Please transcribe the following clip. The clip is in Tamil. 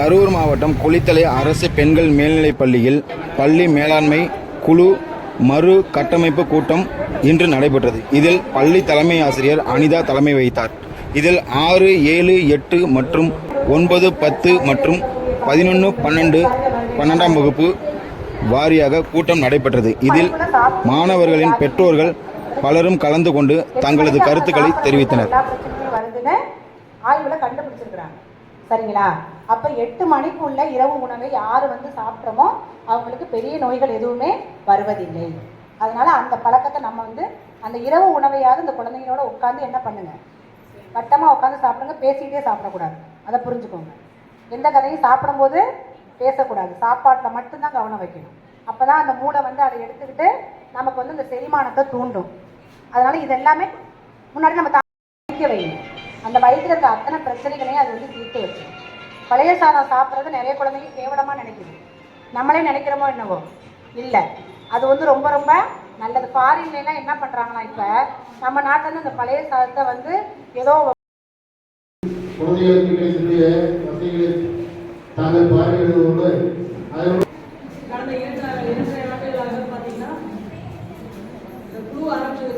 கரூர் மாவட்டம் குளித்தலை அரசு பெண்கள் மேல்நிலைப் பள்ளியில் பள்ளி மேலாண்மை குழு மறு கட்டமைப்பு கூட்டம் இன்று நடைபெற்றது. இதில் பள்ளி தலைமை ஆசிரியர் அனிதா தலைமை வைத்தார் இதில் ஆறு ஏழு எட்டு மற்றும் ஒன்பது பத்து மற்றும் பதினொன்று பன்னெண்டு பன்னெண்டாம் வகுப்பு வாரியாக கூட்டம் நடைபெற்றது. இதில் மாணவர்களின் பெற்றோர்கள் பலரும் கலந்து கொண்டு தங்களது கருத்துக்களை தெரிவித்தனர். ஆய்வுல கண்டுபிடிச்சிருக்கிறாங்க. சரிங்களா? அப்ப எட்டு மணிக்குள்ள இரவு உணவை யாரு வந்து சாப்பிட்றோமோ அவங்களுக்கு பெரிய நோய்கள் எதுவுமே வருவதில்லை. அதனால அந்த பழக்கத்தை நம்ம வந்து அந்த இரவு உணவையாவது இந்த குழந்தைங்களோட உட்காந்து என்ன பண்ணுங்க? வட்டமா உட்காந்து சாப்பிடுங்க பேசிக்கிட்டே சாப்பிடக்கூடாது. அதை புரிஞ்சுக்கோங்க. எந்த கதையும் சாப்பிடும்போது பேசக்கூடாது. சாப்பாட்டில் மட்டும்தான் கவனம் வைக்கணும். அப்போ தான் அந்த மூளை வந்து அதை எடுத்துக்கிட்டு நமக்கு வந்து இந்த செரிமானத்தை தூண்டும். அதனால இது எல்லாமே முன்னாடி நம்ம தாக்க வைக்கணும் அந்த வயிற்றுல இருக்க அத்தனை பிரச்சனைகளையும் அது வந்து தீர்த்து வச்சு. பழைய சாதம் சாப்பிட்றது நிறைய குழந்தைங்க கேவலமாக நினைக்குது. நம்மளே நினைக்கிறோமோ என்னவோ? இல்லை. அது வந்து ரொம்ப ரொம்ப நல்லது. ஃபாரின்லாம் என்ன பண்ணுறாங்கன்னா இப்போ நம்ம நாட்டில் இருந்து இந்த பழைய சாதத்தை வந்து ஏதோ